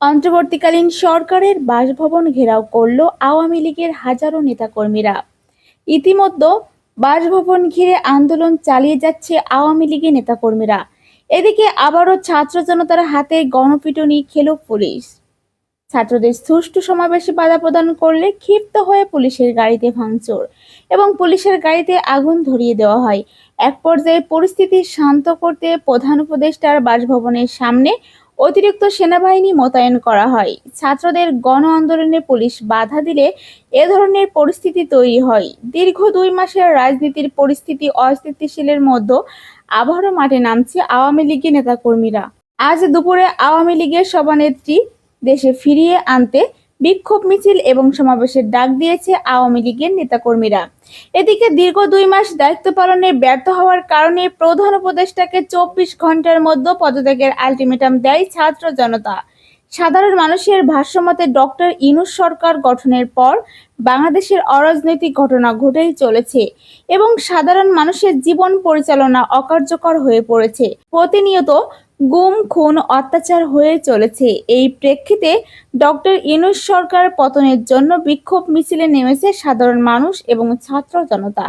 অন্তর্বর্তীকালীন সরকারের বাসভবন ঘেরাও করল আওয়ামী লীগের হাজারো নেতাকর্মীরা। ইতিমধ্যে বাসভবন ঘিরে আন্দোলন চালিয়ে যাচ্ছে আওয়ামী লীগের নেতাকর্মীরা। এদিকে আবারও ছাত্র জনতার হাতে গণপিটুনি খেল পুলিশ। ছাত্রদের সুষ্ঠু সমাবেশে বাধা প্রদান করলে ক্ষিপ্ত হয়ে পুলিশের গাড়িতে ভাঙচুর এবং পুলিশের গাড়িতে আগুন ধরিয়ে দেওয়া হয়। এক পর্যায়ে পরিস্থিতি শান্ত করতে প্রধান উপদেষ্টার বাসভবনের সামনে অতিরিক্ত সেনাবাহিনী মোতায়েন করা হয়। ছাত্রদের গণ আন্দোলনে পুলিশ বাধা দিলে এ ধরনের পরিস্থিতি তৈরি হয়। দীর্ঘ দুই মাসের রাজনীতির পরিস্থিতি অস্থিতিশীলের মধ্যে আবারও মাঠে নামছে আওয়ামী লীগের নেতাকর্মীরা। আজ দুপুরে আওয়ামী লীগের সভানেত্রী দেশে ফিরিয়ে আনতে বিক্ষোভ মিছিল এবং সমাবেশের ডাক দিয়েছে আওয়ামী লীগের নেতাকর্মীরা। এদিকে দীর্ঘ দুই মাস দায়িত্ব পালনে ব্যর্থ হওয়ার কারণে প্রধান উপদেষ্টাকে চব্বিশ ঘণ্টার মধ্যে পদত্যাগের আলটিমেটাম দেয় ছাত্র জনতা। সাধারণ মানুষের ভাষ্যমতে ডক্টর ইনুস সরকার গঠনের পর বাংলাদেশের অরাজনৈতিক ঘটনা ঘটেই চলেছে এবং সাধারণ মানুষের জীবন পরিচালনা অকার্যকর হয়ে পড়েছে। প্রতিনিয়ত গুম, খুন, অত্যাচার হয়ে চলেছে। এই প্রেক্ষিতে ডক্টর ইনুস সরকার পতনের জন্য বিক্ষোভ মিছিলে নেমেছে সাধারণ মানুষ এবং ছাত্র জনতা।